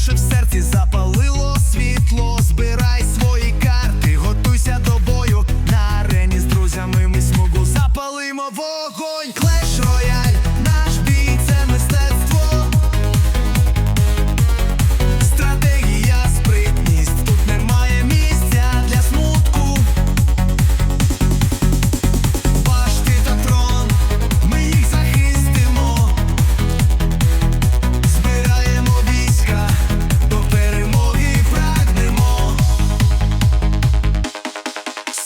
наше в серці запалило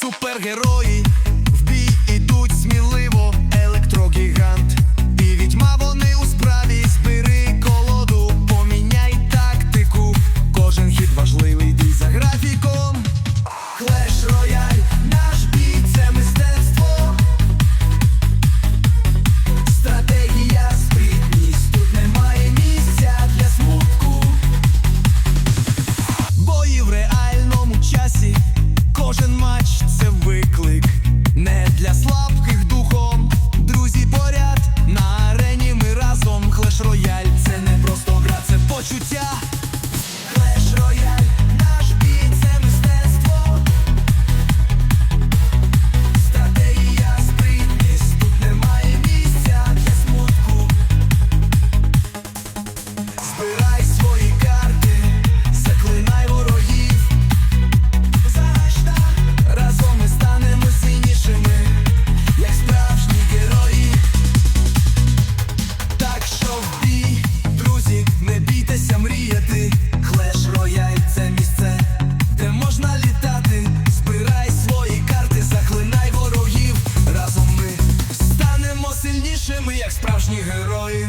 Супергерої як справжні герої.